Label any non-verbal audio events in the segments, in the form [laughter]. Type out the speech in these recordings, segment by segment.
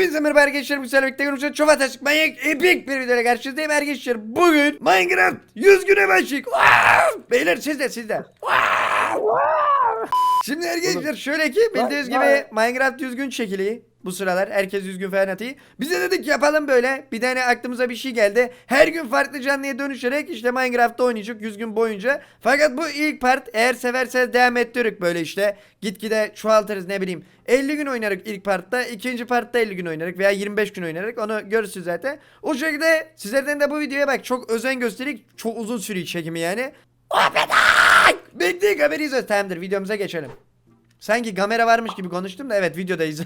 Hepinize merhaba arkadaşlar. Bu sefer birlikte görüşürüz. Çok fantastik manyak epik bir videoyla karşınızdayım arkadaşlar. Bugün Minecraft 100 güne başlayık. Wow! Beyler siz de siz de. Wow! Şimdi arkadaşlar şöyle ki bildiğiniz gibi Minecraft 100 gün çekiliği. Bu sıralar herkes 100 gün falan atıyor. Biz de dedik yapalım böyle. Bir tane aklımıza bir şey geldi. Her gün farklı canlıya dönüşerek işte Minecraft'ta oynayacak 100 gün boyunca. Fakat bu ilk part eğer severseniz devam ettirdik böyle işte. Gitgide çoğaltırız ne bileyim. 50 gün oynarık ilk partta. ikinci partta 50 gün oynarık veya 25 gün oynarık. Onu görürsünüz zaten. O şekilde sizlerden de bu videoya bak çok özen gösterik. Çok uzun sürüyor çekimi yani. Aferin! Bekleyin haberiyiz. Tamamdır videomuza geçelim. Sanki kamera varmış gibi konuştum da evet videodayız.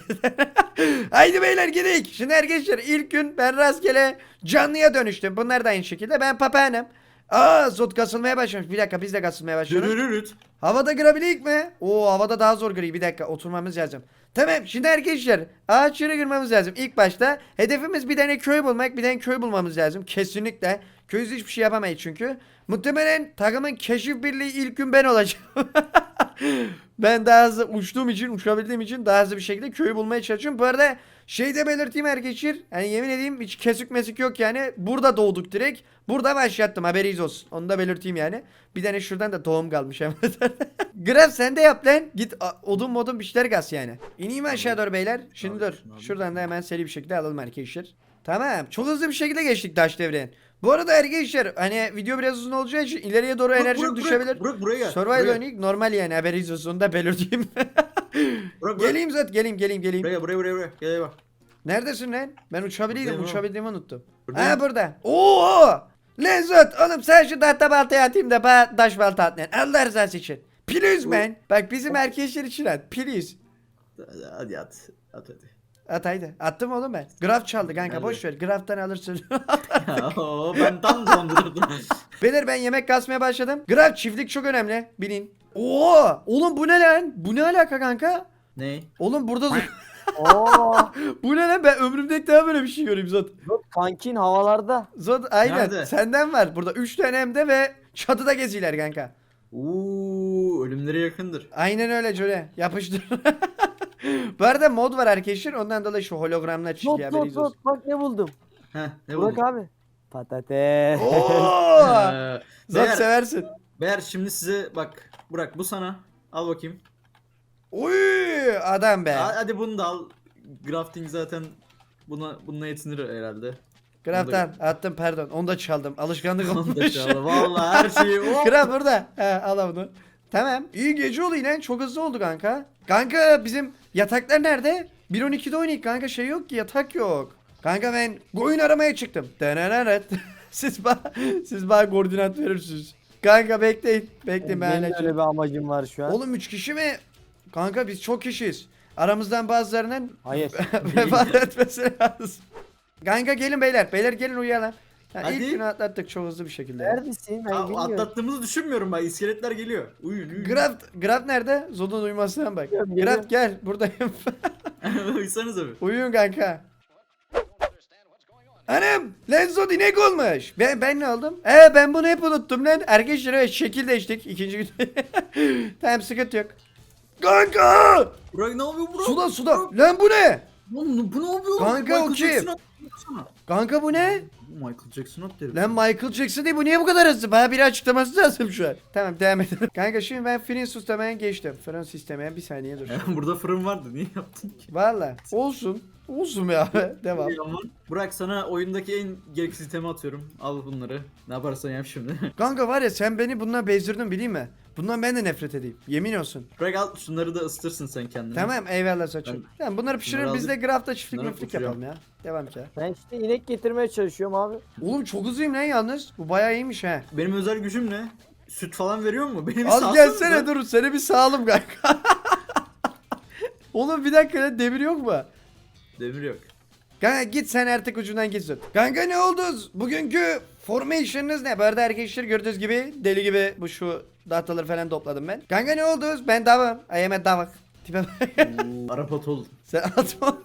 [laughs] Haydi beyler gidelim. Şimdi arkadaşlar ilk gün ben rastgele canlıya dönüştüm. Bunlar da aynı şekilde. Ben papağanım. Aa zot kasılmaya başlamış. Bir dakika biz de kasılmaya başlıyoruz. Dürürürüt. Havada grabilik mi? Oo havada daha zor gri. Bir dakika oturmamız lazım. Tamam şimdi arkadaşlar ağaçlara girmemiz lazım. İlk başta hedefimiz bir tane köy bulmak. Bir tane köy bulmamız lazım. Kesinlikle. Köysüz hiçbir şey yapamayız çünkü. Muhtemelen takımın keşif birliği ilk gün ben olacağım. [laughs] ben daha hızlı uçtuğum için, uçabildiğim için daha hızlı bir şekilde köyü bulmaya çalışıyorum. Bu arada şey de belirteyim arkadaşlar. Hani yemin edeyim hiç kesik mesik yok yani. Burada doğduk direkt. Burada başlattım haberiniz olsun. Onu da belirteyim yani. Bir tane şuradan da tohum kalmış hemen. [laughs] Graf sen de yap lan. Git a- odun modun bir şeyler gaz yani. İneyim aşağı doğru beyler. Şimdi dur. Şuradan da hemen seri bir şekilde alalım arkadaşlar. Tamam. Çok hızlı bir şekilde geçtik taş devrenin. Bu arada arkadaşlar hani video biraz uzun olacağı için ileriye doğru enerjim düşebilir. Burak buraya gel. Survival buraya, oynayık normal yani onu da belirteyim. [laughs] Burak, geleyim zaten geleyim geleyim geleyim. Buraya buraya buraya buraya. Gel bak. Neredesin lan? Ben Buradayım oğlum. uçabildiğimi unuttum. Buradayım. Ha burada. Oo! Lezzet oğlum sen şu tahta baltayı atayım da bana taş balta at lan. Allah rızası için. Please man. Bak bizim erkekler için at. Please. Hadi at. At hadi. At haydi. Attım oğlum ben. Graf çaldı kanka Nerede? boş ver. Graftan alırsın. [laughs] [laughs] Ya, Oo, ben tam dondurdum. [laughs] Beyler ben yemek kasmaya başladım. Graf çiftlik çok önemli. Bilin. Oo! Oğlum bu ne lan? Bu ne alaka kanka? ne? Oğlum burada Oo. bu ne lan? Ben ömrümde ilk defa böyle bir şey göreyim Zot. Yok kankin havalarda. Zod aynen Nerede? senden var. Burada 3 tane hem de ve çatıda geziyorlar kanka. Uuu ölümlere yakındır. Aynen öyle Jole. Yapıştır. Bu arada mod var arkadaşlar. Ondan dolayı şu hologramla Not çıkıyor not haberiniz olsun. not bak ne buldum. Heh ne Burak buldun? abi. Patates. Oo! [laughs] Ee, Beyler, seversin. beyler şimdi size bak. Burak bu sana. Al bakayım. Uy adam be. Ha- Hadi bunu da al. Grafting zaten buna bununla yetinir herhalde. Graf'tan attım pardon. Onu da çaldım. Alışkanlık Onu da olmuş. çaldı. Vallahi her şeyi. [laughs] Hop. Burada. He, al bunu. Tamam. İyi gece oldu yine. Çok hızlı oldu kanka. Kanka bizim yataklar nerede? 1.12'de oynayık kanka şey yok ki yatak yok. Kanka ben oyun aramaya çıktım. Denenet. [laughs] siz bana siz bana koordinat verirsiniz. Kanka bekleyin. Bekleyin ben Benim öyle bir amacım var şu an. Oğlum 3 kişi mi? Kanka biz çok kişiyiz. Aramızdan bazılarının Hayır. [laughs] vefat etmesi lazım. Kanka gelin beyler. Beyler gelin uyuyalım. Ha, Hadi. İlk günü atlattık çok hızlı bir şekilde. Neredesin? Ben Aa, bilmiyorum. atlattığımızı düşünmüyorum bak. İskeletler geliyor. Uyuyun uyuyun. Graf, Graf nerede? Zod'un uyumasına bak. Geliyorum, geliyorum. gel buradayım. [laughs] [laughs] Uyusanız abi. Uyuyun kanka. Anam lan Zod inek olmuş. Ben, ben ne oldum? Ee ben bunu hep unuttum lan. Arkadaşlar evet şekil değiştik ikinci gün. [laughs] tamam sıkıntı yok. Kanka! Burak ne yapıyor Burak? Suda suda. Lan bu ne? Lan bu ne yapıyor? Kanka, o kim? Kanka bu ne? Michael Jackson at derim. Lan Michael Jackson değil bu niye bu kadar hızlı? Bana biri açıklaması lazım şu an. Tamam devam edelim. [laughs] Kanka şimdi ben fren sistemeye geçtim. Fren sistemeye bir saniye dur. [laughs] Burada fırın vardı. Niye yaptın ki? Valla olsun. Olsun ya. [laughs] Devam. Burak sana oyundaki en gereksiz itemi atıyorum. Al bunları. Ne yaparsan yap şimdi. Kanka var ya sen beni bundan bezdirdin bileyim mi? Bundan ben de nefret edeyim. Yemin olsun. Burak al şunları da ısıtırsın sen kendine. Tamam eyvallah saçım. Tamam bunları pişirelim bunları biz de grafta çiftlik bunları miflik yapalım ya. Devam ki. Ben işte inek getirmeye çalışıyorum abi. Oğlum çok hızlıyım lan yalnız. Bu bayağı iyiymiş he. Benim özel gücüm ne? Süt falan veriyor mu? Beni bir Az gelsene dur seni bir sağalım kanka. [laughs] Oğlum bir dakika lan demir yok mu? Demir yok. Kanka git sen artık ucundan gitsin. Kanka ne oldu? Bugünkü formation'ınız ne? Bu arada arkadaşlar gördüğünüz gibi deli gibi bu şu dataları falan topladım ben. Kanka ne oldu? Ben davam. I am a davak. Tipe bak. Arap [laughs] at oldum. sen atma.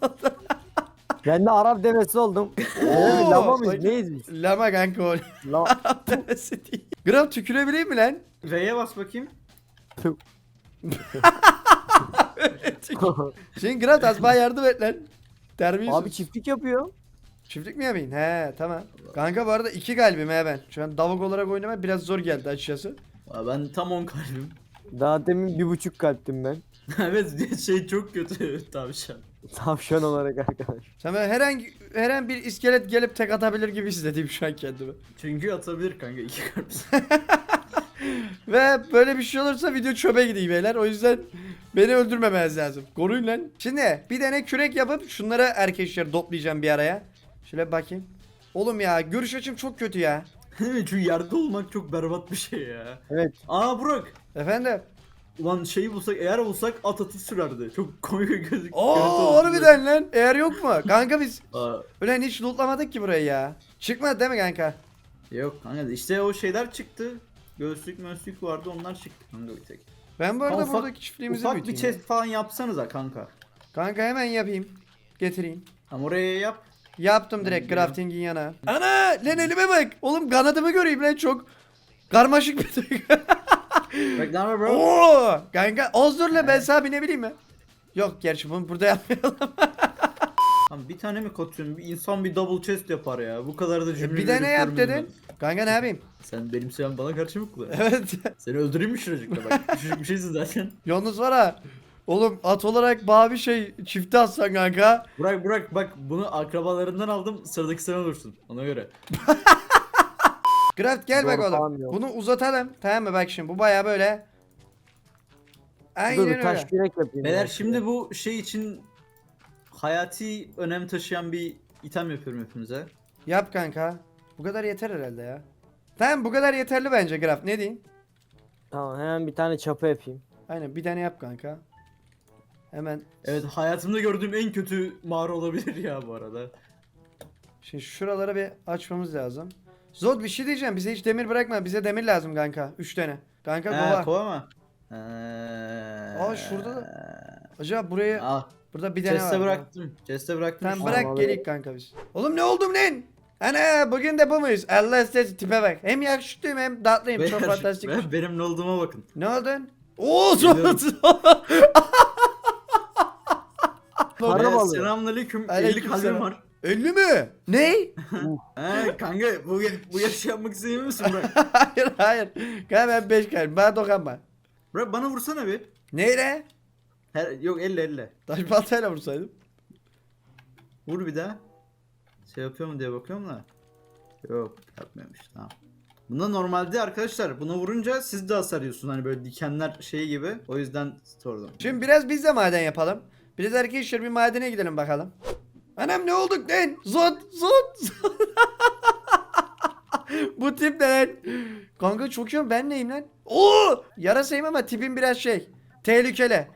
Ben de Arap devesi oldum. Oo, [laughs] Lama mıyız? Neyiz biz? Lama kanka o. La [laughs] Arap demesi değil. Gram tükürebileyim mi lan? V'ye bas bakayım. Şimdi Gram az bana yardım et lan. Terbiyesiz. Abi çiftlik yapıyor. Çiftlik mi yapayım? He tamam. Kanka bu arada iki kalbim he ben. Şu an davuk olarak oynamak biraz zor geldi açıkçası. Aa, Ben tam 10 kalbim. Daha demin bir buçuk kalptim ben. [laughs] evet şey çok kötü tavşan. Tavşan olarak arkadaş. Sen böyle herhangi herhangi bir iskelet gelip tek atabilir gibi hissediyorum şu an kendimi. Çünkü atabilir kanka iki kalp. [laughs] Ve böyle bir şey olursa video çöpe gidiyor beyler. O yüzden beni öldürmemeniz lazım. Koruyun lan. Şimdi bir tane kürek yapıp şunları arkadaşlar toplayacağım bir araya. Şöyle bir bakayım. Oğlum ya görüş açım çok kötü ya. [laughs] Çünkü yerde olmak çok berbat bir şey ya. Evet. Aa Burak. Efendim? Ulan şeyi bulsak eğer bulsak at atı sürerdi. Çok komik gözük. Oo harbiden lan. Eğer yok mu? Kanka biz [laughs] öyle hiç lootlamadık ki burayı ya. Çıkmadı değil mi kanka? yok kanka işte o şeyler çıktı. Göğüslük möğüslük vardı onlar çıktı kanka bir tek. Ben bu arada Ufak- buradaki çiftliğimizi Ufak bir büyüteyim. ya. chest falan yapsanıza kanka. Kanka hemen yapayım. Getireyim. Ama oraya yap. Yaptım direkt crafting'in yana. Ana lan elime bak. Oğlum kanadımı göreyim lan çok. Karmaşık bir duygu. Haber bro? Oo, kanka az dur lan ben sana binebileyim mi? Yok gerçi bunu burada [laughs] yapmayalım. Lan bir tane mi katıyorsun? Bir insan bir double chest yapar ya. Bu kadar da cümle bir de ne yap dedin? Kanka ne yapayım? Sen benim silahım bana karşı mı kullanıyorsun? Evet. Seni öldüreyim mi şuracıkta bak. [laughs] Küçücük bir şeysin zaten. Yalnız var ha. Oğlum at olarak bana bir şey çifte atsan kanka. Burak Burak bak bunu akrabalarından aldım. Sıradaki sen olursun. Ona göre. [laughs] Craft gel bak oğlum. yok. Bunu uzatalım. Tamam mı bak şimdi bu baya böyle. Aynen Dur öyle. taş yapayım. Beyler şimdi bu şey için hayati önem taşıyan bir item yapıyorum hepinize. Yap kanka. Bu kadar yeter herhalde ya. Tamam bu kadar yeterli bence Graf. Ne diyeyim? Tamam hemen bir tane çapa yapayım. Aynen bir tane yap kanka. Hemen. Evet hayatımda gördüğüm en kötü mağara olabilir ya bu arada. Şimdi şuraları bir açmamız lazım. Zod bir şey diyeceğim. Bize hiç demir bırakma. Bize demir lazım kanka. 3 tane. Kanka He kova. kova mı? Ee... Aa, şurada Acaba buraya Al. burada bir tane var. Chest'e bıraktım. Chest'e bıraktım. Şu- bırak gelik kanka biz. Oğlum ne oldum lan? Ana bugün de bu muyuz? Allah size tipe bak. Hem yakışıklıyım hem tatlıyım. Çok Beyler, fantastik. ben- benim ne olduğuma bakın. Ne oldun? Oo Geliyorum. [laughs] Zod. Kara Beyler, balığı. Selamünaleyküm. 50 Aleykümselam. kalbim var. 50 mi? Ne? He kanka bu, bu yarışı yapmak istemiyor musun Burak? [laughs] hayır hayır. Kanka ben 5 kalbim. Bana dokunma. Burak bana vursana bir. Neyle? Her, yok elle elle. Taş baltayla vursaydım. Vur bir daha. Şey yapıyor mu diye bakıyorum da. Yok yapmıyormuş tamam. Bunda normalde arkadaşlar buna vurunca siz de hasar yiyorsunuz hani böyle dikenler şey gibi. O yüzden sordum. Şimdi biraz biz de maden yapalım. Biraz arkadaşlar bir madene gidelim bakalım. Anam ne olduk lan? Zod, zod, zod. [laughs] Bu tip ne lan? Kanka çok iyi ben neyim lan? Oo! Yarasayım ama tipim biraz şey. Tehlikeli.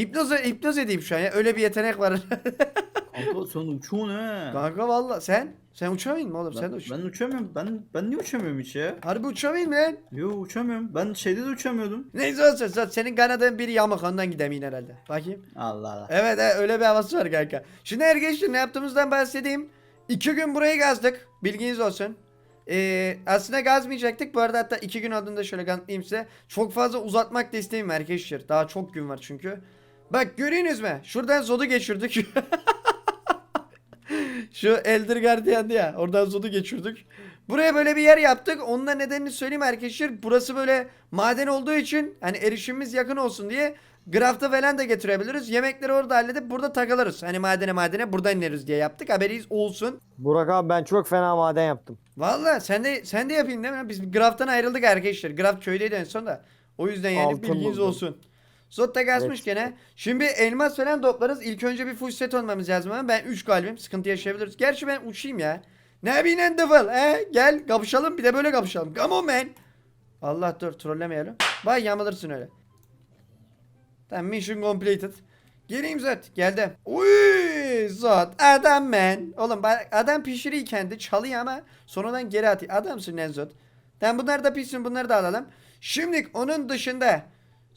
Hipnoz, hipnoz edeyim şu an ya. Öyle bir yetenek var. [laughs] Kanka sen uçuyorsun he. Kanka valla sen? Sen uçamayın mı oğlum? sen de Ben, uç. ben uçamıyorum. Ben ben niye uçamıyorum hiç ya? Harbi uçamayın mı lan? Yo uçamıyorum. Ben şeyde de uçamıyordum. Neyse olsun Zod. Senin kanadın biri yamuk ondan gidemeyin herhalde. Bakayım. Allah Allah. Evet evet, öyle bir havası var kanka. Şimdi arkadaşlar ne yaptığımızdan bahsedeyim. İki gün burayı gazdık. Bilginiz olsun. Ee, aslında gazmayacaktık. Bu arada hatta iki gün adında şöyle kanıtlayayım size. Çok fazla uzatmak da istemiyorum arkadaşlar. Daha çok gün var çünkü. Bak görüyorsunuz mu? Şuradan Zod'u geçirdik. [laughs] Şu Elder Guardian'dı ya. Oradan Zod'u geçirdik. Buraya böyle bir yer yaptık. Onun da nedenini söyleyeyim arkadaşlar. Burası böyle maden olduğu için hani erişimimiz yakın olsun diye Graft'a falan da getirebiliriz. Yemekleri orada halledip burada takılırız. Hani madene madene buradan ineriz diye yaptık. Haberiniz olsun. Burak abi ben çok fena maden yaptım. Valla sen de sen de yapayım değil mi? Biz Graft'tan ayrıldık arkadaşlar. Graft köydeydi en son da. O yüzden yani Altın bilginiz buldum. olsun. Zot da kasmış Evet. gene. Şimdi elmas falan toplarız. İlk önce bir full set olmamız lazım ama ben 3 kalbim. Sıkıntı yaşayabiliriz. Gerçi ben uçayım ya. Ne lan Devil? He? Gel kapışalım bir de böyle kapışalım. Come on man. Allah dur trollemeyelim. Bay yamılırsın öyle. Tamam mission completed. Geleyim Zot. Geldim. Uy Zot adam man. Oğlum adam pişiriyor kendi çalıyor ama sonradan geri atıyor. Adamsın lan Zot. Tamam bunlar da pişsin bunları da alalım. Şimdi onun dışında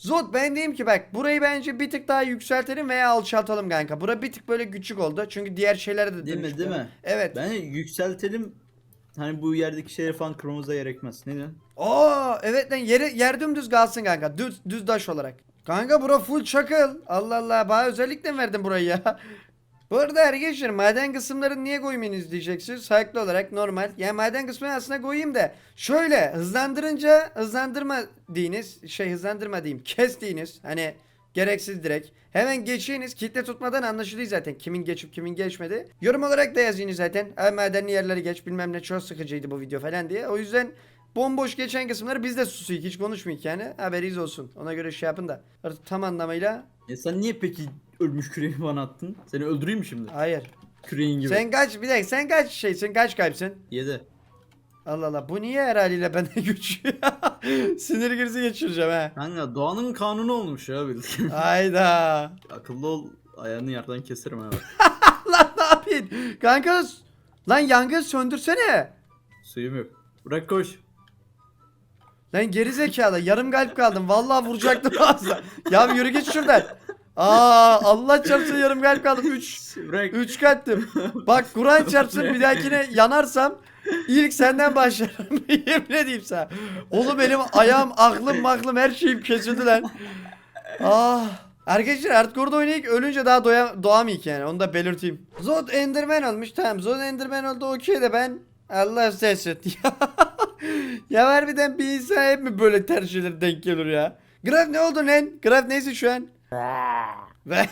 Zot ben diyeyim ki bak burayı bence bir tık daha yükseltelim veya alçaltalım kanka. Bura bir tık böyle küçük oldu. Çünkü diğer şeylere de Değil mi, değil mi? Evet. Bence yükseltelim. Hani bu yerdeki şeyleri falan kırmamıza gerekmez. Ne diyorsun? Aa evet lan yere yer dümdüz kalsın kanka. Düz düz taş olarak. Kanka bura full çakıl. Allah Allah. Bana özellikle mi verdin burayı ya? Bu arada arkadaşlar maden kısımlarını niye koymayınız diyeceksiniz. Haklı olarak normal. Yani maden kısmını aslında koyayım da şöyle hızlandırınca hızlandırma deyiniz. Şey hızlandırma diyeyim. Kes deyiniz. Hani gereksiz direkt. Hemen geçeyiniz. Kitle tutmadan anlaşılıyor zaten. Kimin geçip kimin geçmedi. Yorum olarak da yazın zaten. Ay madenli yerleri geç bilmem ne çok sıkıcıydı bu video falan diye. O yüzden bomboş geçen kısımları biz de susuyuk. Hiç konuşmayık yani. Haberiniz olsun. Ona göre şey yapın da. Artık tam anlamıyla E sen niye peki ölmüş küreği bana attın? Seni öldüreyim mi şimdi? hayır. Küreğin gibi. Sen kaç bir dakika sen kaç şeysin kaç kalpsin? 7. Allah Allah bu niye her haliyle benden güç? [laughs] Sinir krizi geçireceğim ha. Kanka doğanın kanunu olmuş ya bildiğin. Hayda. Akıllı ol ayağını yerden keserim ha. [laughs] lan ne yapayım? Kanka lan yangın söndürsene. Suyum yok. Bırak koş. Lan geri zekalı yarım kalp kaldım. Vallahi vuracaktım ağzına. Ya yürü git şuradan. Aa Allah çarpsın yarım kalp kaldım. 3 Bırak. 3 kalptim. Bak Kur'an çarpsın bir dahakine yanarsam ilk senden başlarım. [laughs] Yemin edeyim sana. Oğlum benim ayağım, aklım, maklım her şeyim kesildi lan. Ah. Arkadaşlar hardcore'da oynayıp ölünce daha doya, doğamayık yani onu da belirteyim. Zod Enderman olmuş tamam Zod Enderman oldu okey de ben Allah sevsin. [laughs] ya harbiden bir insan hep mi böyle tercihleri denk gelir ya? Graf ne oldu lan? Graf neyse şu an? Ve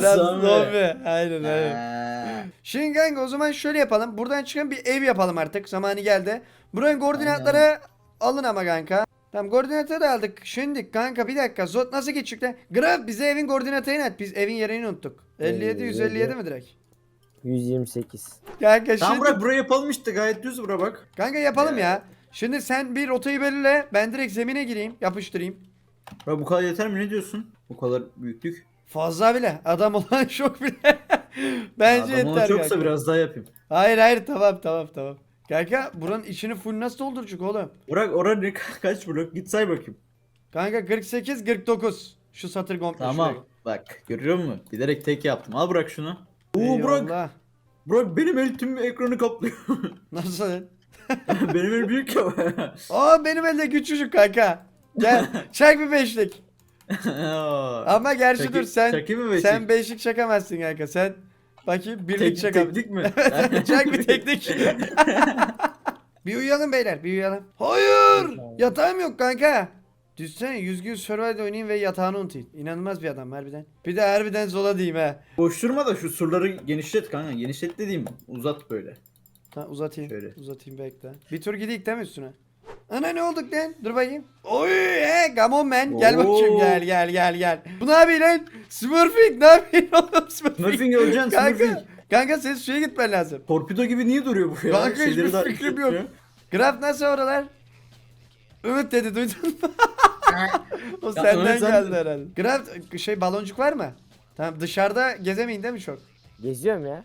Graf zombi. Aynen aynen. Şimdi kanka o zaman şöyle yapalım. Buradan çıkan bir ev yapalım artık. Zamanı geldi. Buranın koordinatları alın ama kanka. Tamam koordinatları aldık. Şimdi kanka bir dakika. Zot nasıl geçecek lan? Graf bize evin koordinatını at. Biz evin yerini unuttuk. 57 157 mi direkt? 128. Kanka Tamam şimdi bırak burayı yapalım işte gayet düz bura bak. kanka yapalım ya. Şimdi sen bir rotayı belirle. Ben direkt zemine gireyim, yapıştırayım. Bırak bu kadar yeter mi ne diyorsun? Bu kadar büyüklük. Fazla bile. Adam olan [laughs] çok bile. Bence Adam yeter çoksa kanka. biraz daha yapayım. Hayır hayır tamam tamam tamam. Kanka buranın içini full nasıl dolduracak oğlum? Bırak orada ne [laughs] kaç blok git say bakayım. Kanka 48 49. Şu satır komple Tamam. şuraya. Bak görüyor musun? Bilerek tek yaptım. Al bırak şunu. Oo bırak. Eyvallah. Bırak benim el tüm ekranı kaplıyor. [laughs] Nasıl? benim el büyük ya. Aa benim elde küçücük kanka. Gel [laughs] çak bir beşlik. Ama gerçi Çaki- dur sen beşlik? sen beşlik çakamazsın kanka. Sen bakayım birlik Tek, teknik mi? [laughs] çak bir teknik. [laughs] bir uyuyalım beyler bir uyuyalım. Hayır yatağım yok kanka. Düşsene 100 gün survival oynayayım ve yatağını unutayım. İnanılmaz bir adam harbiden. Bir de harbiden zola diyeyim ha. Boş durma da şu surları genişlet kanka. Genişlet dediğim uzat böyle. Ha uzatayım. Şöyle. Uzatayım bekle. Bir tur gideyim değil mi üstüne? Ana ne olduk lan? Dur bakayım. Oy he come on man. Gel Oo. bakayım gel gel gel gel. Bu ne yapıyor lan? Smurfing ne yapıyorsun [laughs] oğlum Smurfing? Smurfing öleceksin Kanka. Smurfing. Kanka sen suya gitmen lazım. Torpido gibi niye duruyor bu ya? Kanka hiçbir daha- fikrim yok. Graf nasıl oralar? Ümit dedi duydun mu? [laughs] o Ya senden Ümit sen- geldi herhalde. Graf şey baloncuk var mı? Tamam dışarıda gezemeyin değil mi çok? Geziyorum ya.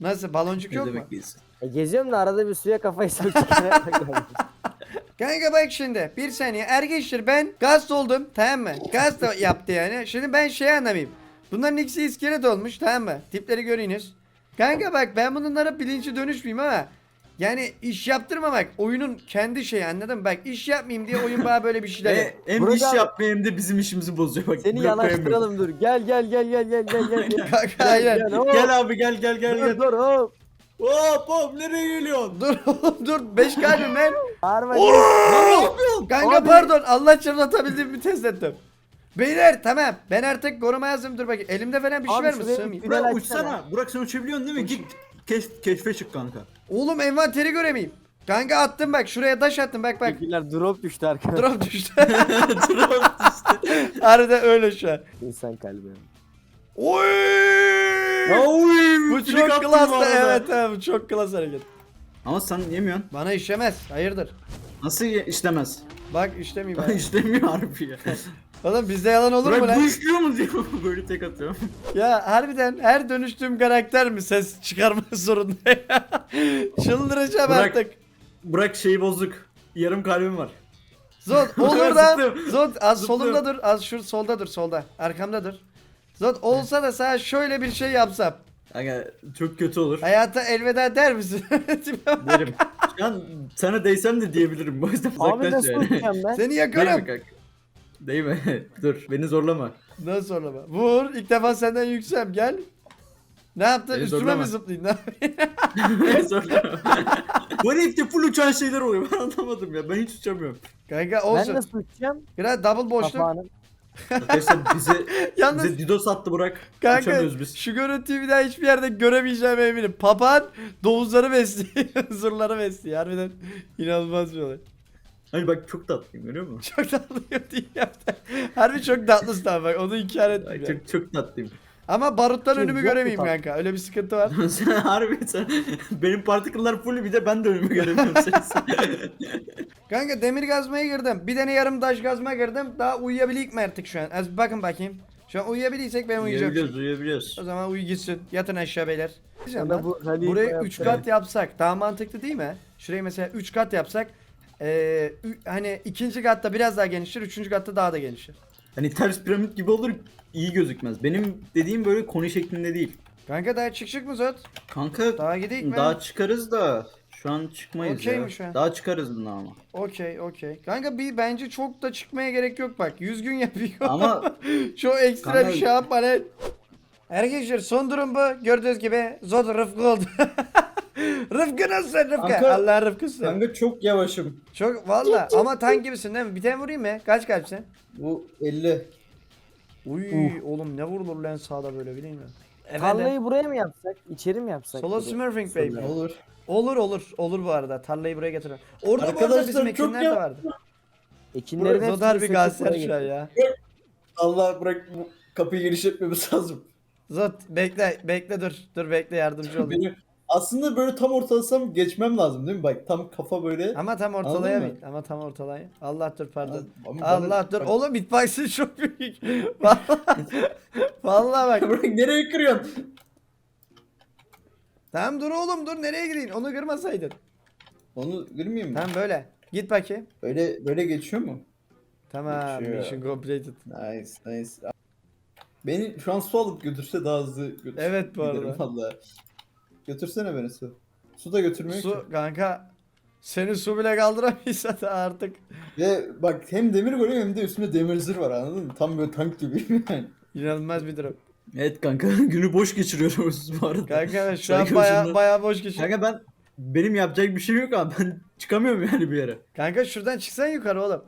Nasıl baloncuk Ne yok mu? demek değilsin? E, geziyorum da arada bir suya kafayı sokacağım. [laughs] Kanka bak şimdi bir saniye arkadaşlar ben gaz oldum tamam mı? Gaz da yaptı yani. Şimdi ben şey anlamayayım. Bunların ikisi iskelet olmuş tamam mı? Tipleri görüyorsunuz. Kanka bak ben bunlara bilinci dönüşmeyeyim ama yani iş yaptırmamak oyunun kendi şeyi anladın mı? Bak iş yapmayayım diye oyun bana böyle bir şeyler yap. E, hem Burada- iş yapma hem de bizim işimizi bozuyor. Bak, Seni yanaştıralım dur. Gel gel gel gel gel gel gel. gel. Kanka hayır. Gel, hop. Gel abi gel gel gel Dur gel. dur hop. Hop hop nereye geliyorsun? [laughs] Dur oğlum dur 5 kalbim ben. Bağırma. Lan ne yapıyorsun? Kanka Abi. pardon Allah çarpatabildiğimi test ettim. Beyler tamam ben artık koruma yazdım dur bakayım. Elimde falan bir şey Abi var mı? şuraya Sığmayayım. bir- Burak Tünel uçsana. Burak sen uçabiliyorsun değil mi? Git keş, keşfe çık kanka. Oğlum envanteri göremeyeyim. Kanka attım bak şuraya taş attım bak bak. Teşekkürler drop düştü arkadaşlar. [laughs] [laughs] Drop düştü. Harbiden öyle şu an. İnsan kalbi. Oy! Oy, Bu çok attın bu klaslı arada. evet evet bu çok klas hareket. Ama sen yemiyorsun. Bana işlemez. Hayırdır? Nasıl ye- işlemez? Bak işlemeyeyim ben. İşlemiyor harbi ya. [laughs] Oğlum bizde yalan olur mu Burak bu lan? işliyor mu diyor. [laughs] Böyle tek atıyorum. Ya harbiden her dönüştüğüm karakter mi ses çıkarmak [laughs] zorunda ya? Çıldıracağım Bırak. artık. Burak şeyi bozuk. Yarım kalbim var. Zot olur da Zıplıyorum. Zot az Zıplıyorum. solumda dur az şu solda dur solda arkamda dur. Zot olsa da sana şöyle bir şey yapsam Kanka çok kötü olur. hayata elveda der misin? [laughs] Derim. Şu an sana değsem de diyebilirim. Bu yüzden Abi uzaklaş nasıl yani. uçacağım ben? Seni Değme yakarım. kanka. Değme. [laughs] Dur beni zorlama. Nasıl zorlama? Vur ilk defa senden yüksem gel. Ne yaptın? Beni Üstüme mi zorlama. zıplayayım? Ne yapayım? [laughs] Sonra- Bu herifte full uçan şeyler oluyor. Ben anlamadım ya. Ben hiç uçamıyorum. Kanka Ben olsun. nasıl uçacağım? Biraz double boşluk. Kapağını. Arkadaşlar bize, [laughs] Yalnız bize Didos attı Burak. kanka Uçamıyoruz biz. şu görüntüyü bir daha hiçbir yerde göremeyeceğime eminim. Papağan domuzları besliyor. [laughs] Zırları besliyor. Harbiden inanılmaz bir olay. Hani bak çok tatlıyım görüyor musun? Çok tatlı diye yaptı. Harbi çok tatlısın abi bak onu inkar Ay, etmiyorum. çok çok tatlıyım. Ama baruttan Kim, önümü yok mu göremeyeyim tatlı? kanka. Öyle bir sıkıntı [laughs] var. sen harbi sen benim partiküller full bir de ben de önümü göremiyorum senin. [laughs] Kanka demir gazmaya girdim. Bir tane yarım taş gazma girdim. Daha uyuyabilik mi artık şu an? Az bir bakın bakayım. Şu an uyuyabilirsek ben uyuyacağım. uyuyabiliyoruz uyuyabiliyoruz. O zaman uyu gitsin. Yatın aşağı beyler. Diyeceğim bu Halil Buraya yaptı. 3 kat yapsak daha mantıklı değil mi? Şurayı mesela 3 kat yapsak eee, ü- hani ikinci katta biraz daha genişler, üçüncü katta daha da genişler. Hani ters piramit gibi olur iyi gözükmez. Benim dediğim böyle koni şeklinde değil. Kanka daha çık çık mı Zot? Kanka Daha gidelim mi? daha çıkarız da şu an çıkmayız Okey ya. mi şu an? Daha çıkarız bundan ama. Okey okey. Kanka bir bence çok da çıkmaya gerek yok bak. 100 gün yapıyor. Ama [laughs] Çok ekstra Kanka- bir şey yapma lan. Arkadaşlar son durum bu. Gördüğünüz gibi Zod Rıfkı oldu. [laughs] Rıfkı nasılsın Rıfkı? Kanka- Allah Rıfkısı. kanka çok yavaşım. Çok valla ama tank gibisin değil mi? Bir tane vurayım mı? Kaç kalpsin? Bu 50. Uy Uh. oğlum ne vurulur lan sağda böyle bileyim mi? Tarlayı buraya mı yapsak? İçeri mi yapsak? Solo smurfing baby. Sonra. Olur. Olur olur olur bu arada. Tarlayı buraya getirelim. Orada bu arada Arkadaşlar, bizim çok ekinler de yap- vardı. Ekinlerin hepsini harbi söküp gazeter buraya şu an getir. ya. Allah bırak bu kapıyı genişletmemiz lazım. Zod bekle bekle dur. Dur bekle yardımcı olayım. Benim aslında böyle tam ortalasam geçmem lazım değil mi? Bak tam kafa böyle. Ama tam Anladın ortalayamayın. mı? Ama tam ortalayın. Allah dur pardon. Ama bana- Allah dur. Oğlum hitbox'ın çok büyük. [laughs] Vallahi. Vallahi bak. Bırak nereye kırıyorsun? Tamam dur oğlum dur nereye gideyim? Onu kırmasaydın. Onu girmeyeyim mi? Tamam böyle. Git bakayım. Böyle böyle geçiyor mu? Tamam. Geçiyor. Mission completed. Nice nice. Beni şu an su alıp götürse daha hızlı götür. Evet bu arada. Vallahi. Götürsene beni su. Su da götürmüyor ki. Su kanka. Seni su bile kaldıramaysa [laughs] da artık. Ve bak hem demir golem hem de üstünde demir zırh var anladın mı? Tam böyle tank gibi [laughs] yani. İnanılmaz bir durum. Evet kanka [laughs] günü boş geçiriyoruz bu arada. Kanka şu an baya ucundan- baya boş geçiyor. Kanka ben benim yapacak bir şey yok abi ben çıkamıyorum yani bir yere. Kanka şuradan çıksan yukarı oğlum.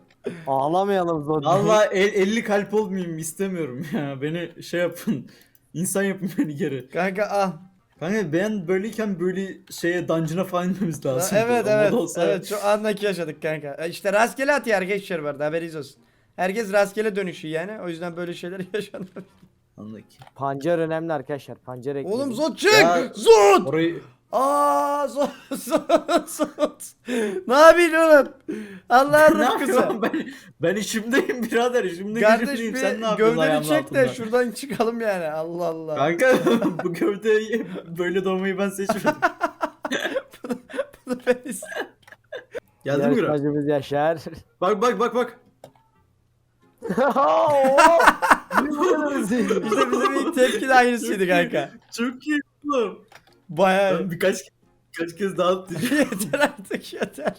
Ağlamayalım Zod. Allah 50 kalp olmayayım istemiyorum ya beni şey yapın insan yapın beni geri. Kanka al. Kanka ben böyleyken böyle şeye dungeon'a falan inmemiz lazım. evet evet. olsa- Evet şu andaki yaşadık kanka. E İşte rastgele atıyor arkadaşlar bu arada haberiniz olsun. Herkes rastgele dönüşüyor yani. O yüzden böyle şeyler [laughs] yaşanır. Anladık. Pancar önemli arkadaşlar. Pancar ekleyin. Oğlum zot çık! Ya- Zot! Orayı Aa zot zot zot. ne yapıyorsun oğlum? Allah'ın ne yapıyorum ben? Ben işimdeyim birader işimde Kardeş bir sen ne yapıyorsun gövdeni çek de şuradan çıkalım yani. Allah Allah. Kanka [laughs] bu gövdeyi böyle doğmayı ben seçmedim. [laughs] Bunu ben ist- Geldin mi Güray? Yarışmacımız Yaşar. Bak bak bak bak. İşte bizim ilk tepki de aynısıydı kanka. Çok iyi oğlum. Baya Ben birkaç birkaç kez daha [laughs] atlayacağım. yeter artık yeter.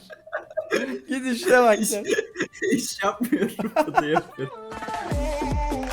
Git işine bak İş, sen. iş yapmıyorum. Bu da yapıyorum. [laughs]